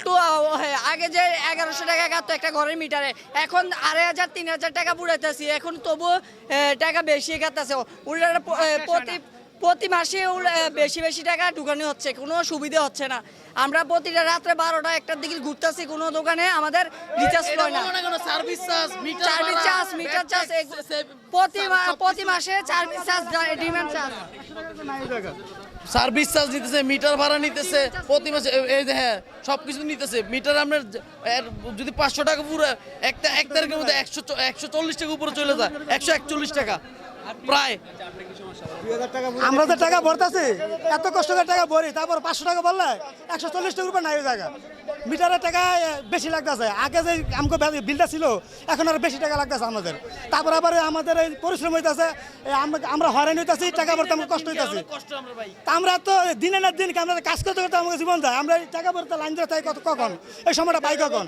একটু আগে যে এগারোশো টাকা কাটতো একটা ঘরের মিটারে এখন আড়াই হাজার তিন হাজার টাকা পুরাইতেছি। এখন তবু টাকা বেশি কাটতেছে উল্টা প্রতি প্রতি মাসে বেশি বেশি টাকা ঢুকানো হচ্ছে কোনো সুবিধা হচ্ছে না। আমরা প্রতিটা রাত্রে বারোটা একটার দিকে ঘুরতেছি কোনো দোকানে আমাদের রিচার্জ হয় না। সার্ভিস চার্জ মিটার প্রতি প্রতি মাসে charge charge demand charge service charge নিতেছে মিটার ভাড়া নিতেছে প্রতি মাসে এই যে হ্যাঁ সব কিছু নিতেছে। মিটার আপনার যদি পাঁচশো টাকা পুরো একটা এক তারিখের মধ্যে একশো একশো চল্লিশ টাকা উপরে চলে যায় একশো একচল্লিশ টাকা। প্রায়। আমরা যে টাকা ভরতেছি এত কষ্ট করে টাকা ভরি তারপর পাঁচশো টাকা বললে একশো চল্লিশ নাই ওই জায়গা মিটারের টাকা বেশি লাগতেছে। আগে যে আমাকে বে- বিলটা ছিল এখন আর বেশি টাকা লাগতেছে আমাদের। তারপর আবার আমাদের এই পরিশ্রম হইতেছে আমরা- আমরা হয়রানি হইতেছি টাকা ভরতে আমাকে কষ্ট হইতেছে। তা আমরা তো দিনে না দিন আমরা কাজ করতে করতে আমাকে জীবন যায়। আমরা টাকা ভরতে লাইন ধরে কত কখন? এই সময়টা পাই কখন?